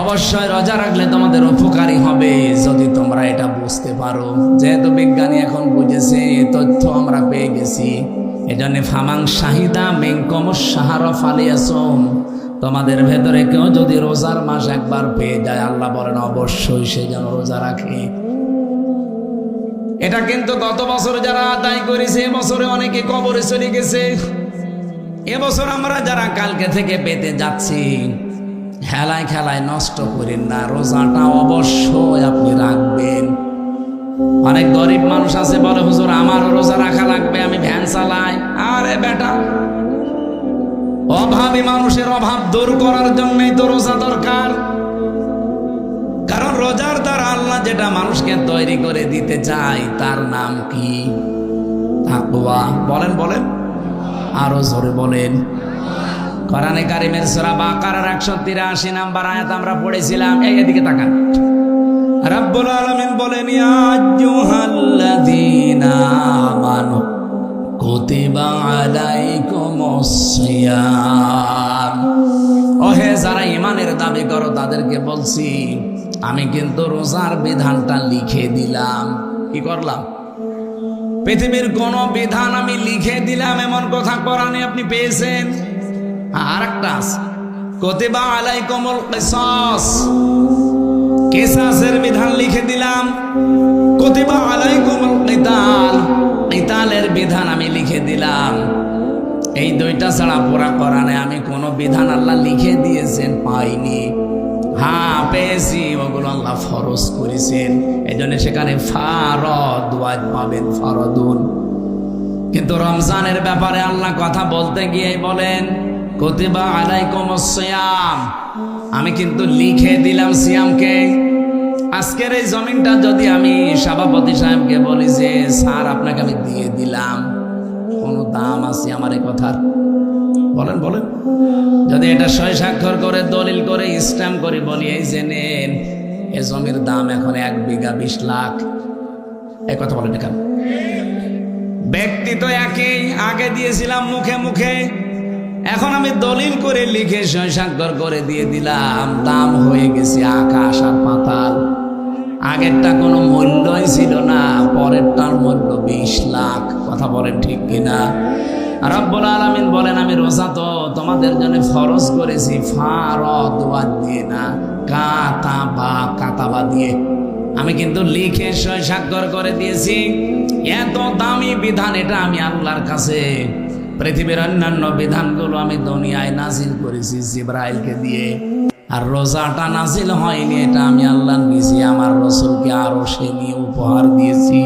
অবশ্যই রোজা রাখলে তোমাদের উপকারী হবে যদি তোমরা এটা বুঝতে পারো। যেহেতু বিজ্ঞানী এখন বুঝেছে তথ্য গেছি এজন্য ফামাং শাহিদা মেঙ্কম সাহার ফালিয়াসম। তোমাদের ভেতরে কেউ যদি রোজার মাস একবার পেয়ে যায়, আল্লাহ বলেন অবশ্যই সে যেন রোজা রাখে। এটা কিন্তু গত বছর যারা আদায় করেছে এবছরে অনেকে কবরে চলে গেছে। এবছর আমরা যারা কালকে থেকে পেতে যাচ্ছি, খেলায় খেলায় নষ্ট করেন না, রোজাটা অবশ্যই আপনি রাখবেন। অনেক গরিব মানুষ আছে, বলে, হুজুর আমার রোজা চালাই আরে বেটা। অভাবী মানুষের অভাব দূর করার জন্যই তো রোজা দরকার। কারণ রোজার দ্বারা আল্লাহ যেটা মানুষকে তৈরি করে দিতে চায়, তার নাম কি? বলেন বলেন। আরও জোরে বলেন। কোরআনে কারিমের সূরা বাকারার 183 নাম্বার আয়াত আমরা পড়েছিলাম। এই এদিকে তাকান। রাব্বুল আলামিন বলেন, ইয়া আইয়ুহাল্লাযীনা আমানু। কুতিবা আলাইকুমুস সিয়াম ওহে, যারা ইমানের দাবি করো, তাদেরকে বলছি, আমি কিন্তু রোজার বিধানটা লিখে দিলাম। কি করলাম? পৃথিবীর কোন বিধান আমি লিখে দিলাম, এমন কথা কোরআনে আপনি পেয়েছেন? আর একটা কতিবা আলাইকুমুল কিসাস। কিসাসের বিধান লিখে দিলাম, কতিবা আলাইকুমুল দুইটা ছাড়া পুরা কোরআনে আমি কোনো বিধান আল্লাহ লিখে দিয়েছেন পাইনি। হ্যাঁ পেয়েছি, ওগুলো আল্লাহ ফরজ করেছেন। এই জন্য সেখানে ফারদ, ওয়াজ পাবেন ফরদুন। কিন্তু রমজানের ব্যাপারে আল্লাহ কথা বলতে গিয়ে বলেন, কতিবা আলাইকুম সিয়াম। আমি কিন্তু লিখে দিলাম সিয়ামকে। আজকের এই জমিনটা যদি আমি সভাপতি সাহেবকে বলি যে, স্যার, আপনাকে আমি দিয়ে দিলাম। দাম আছে আমার এই কথার। বলেন বলেন। যদি এটা সই স্বাক্ষর করে, দলিল করে, স্ট্যাম্প করে, বলি, এই যে নেন, এ জমির দাম এখন এক বিঘা বিশ লাখ। এই কথা বলেন কেন? ব্যক্তি তো একই, আগে দিয়েছিলাম মুখে মুখে। এখন আমি দলিল করে লিখে সই স্বাক্ষর করে দিয়ে দিলাম। দাম হয়ে গেছে আকাশ আর পাতাল। আগেরটা কোনো মূল্যই ছিল বিশ লাখ কথা বলেন ঠিক কিনা? রব্বুল আলামিন বলেন, আমি রোজা তো তোমাদের জন্য ফরজ করেছি, ফারদ ওয়াদ দিয়ে না, কাতাবা কাতাবা দিয়ে। আমি কিন্তু লিখে স্বাক্ষর করে দিয়েছি। এত দামি বিধান এটা আমি আল্লাহর কাছে। পৃথিবীর অন্যান্য বিধানগুলো আমি দুনিয়ায় নাজিল করেছি জিব্রাইলকে দিয়ে। আর রোজাটা নাজিল হয়নি এটা আমি আল্লাহ নিজে আমার রসুলকে আরও সে নিয়ে উপহার দিয়েছি।